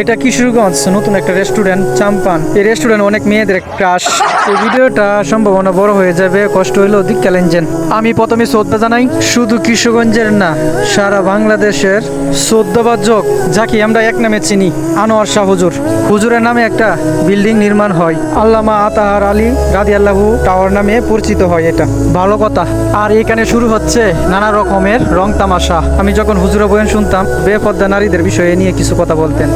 এটা কিশোরগঞ্জ, নতুন একটা রেস্টুরেন্ট চাম্পান। এই রেস্টুরেন্ট অনেক মেয়েদের ক্রাশ এই ভিডিওটা সম্ভাবনা বড় হয়ে যাবে, কষ্ট হইলেও দিক চ্যালেঞ্জেন আমি প্রথমে শ্রদ্ধা জানাই, শুধু কিশোরগঞ্জের না, সারা বাংলাদেশের শ্রদ্ধাবাজক যাকে আমরা এক নামে চিনি, আনোয়ার শাহ হুজুর। হুজুরের নামে একটা বিল্ডিং নির্মাণ হয়। আল্লামা আতাহার আলী রাদি আল্লাহু টাওয়ার নামে পরিচিত হয় এটা। ভালো কথা। আর এখানে শুরু হচ্ছে নানা রকমের রং তামাশা। আমি যখন হুজুরের বয়ান শুনতাম বেপদ্দা নারীদের বিষয়ে নিয়ে কিছু কথা বলতেন।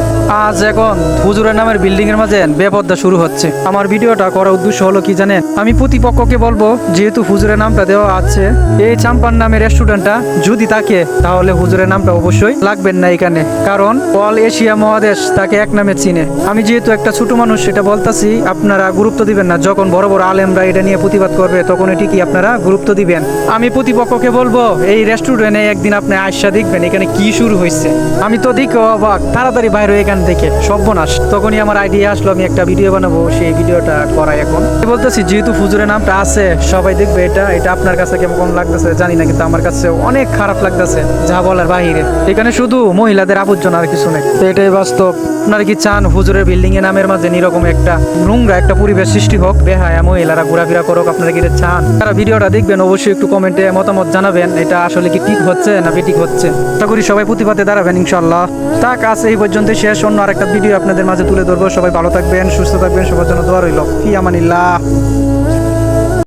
আজ এখন হুজুরের নামের বিল্ডিং এর মাঝে বেপদ্দা শুরু হচ্ছে। আমার ভিডিওটা করার উদ্দেশ্য হলো কি জানেন? আমি প্রতিপক্ষকে বলব, যেহেতু হুজুরের নামটা দেওয়া আছে, এই চাম্পান নামের রেস্টুরেন্টটা যদি থাকে, তাহলে হুজুরের নামটা অবশ্যই লাগবেন না এখানে। কারণ অল এশিয়া মহাদেশ তাকে এক নামে চিনে। আমি যেহেতু একটা ছোট মানুষ, সেটা বলতাছি, আপনারা গুরুত্ব দিবেন না। যখন বড় বড় আলেমরা এটা নিয়ে প্রতিবাদ করবে তখন এটি কি আপনারা গুরুত্ব দিবেন। আমি প্রতিপক্ষকে বলব, এই রেস্টুরেন্টে একদিন আপনি আয়সা দেখবেন, এখানে কি শুরু হয়েছে। আমি তো দিকে অবাক, তাড়াতাড়ি বাইরে এখান থেকে, সর্বনাশ। তখনই আমার আইডিয়া আসলো, আমি একটা ভিডিও বানাবো, সেই ভিডিওটা করাই এখন। বলতেছি, যেহেতু ফুজুরের নামটা আছে, সবাই দেখবে এটা এটা আপনার কাছে কেমন লাগতেছে জানি না, কিন্তু আমার কাছে অনেক খারাপ লাগতেছে, যা বলার বাহিরে। এখানে শুধু মহিলাদের আবর্জনা আর কিছু নেই। তো এটাই বাস্তব। আপনারা কি চান হুজুরের বিল্ডিং এর নামের মাঝে এরকম একটা নোংরা একটা পরিবেশ সৃষ্টি হোক? বেহায়া মহিলারা ঘোরাফেরা করুক, আপনারা কি চান? তারা ভিডিওটা দেখবেন, অবশ্যই একটু কমেন্টে মতামত জানাবেন, এটা আসলে কি ঠিক হচ্ছে না বেঠিক হচ্ছে। আশা করি সবাই প্রতিবাদে দাঁড়াবেন ইনশাল্লাহ তাক আছে এই পর্যন্ত শেষ অন্য আরেকটা ভিডিও আপনাদের মাঝে তুলে ধরবো। সবাই ভালো থাকবেন, সুস্থ থাকবেন, সবার জন্য দোয়া রইল। ফি আমানিল্লাহ।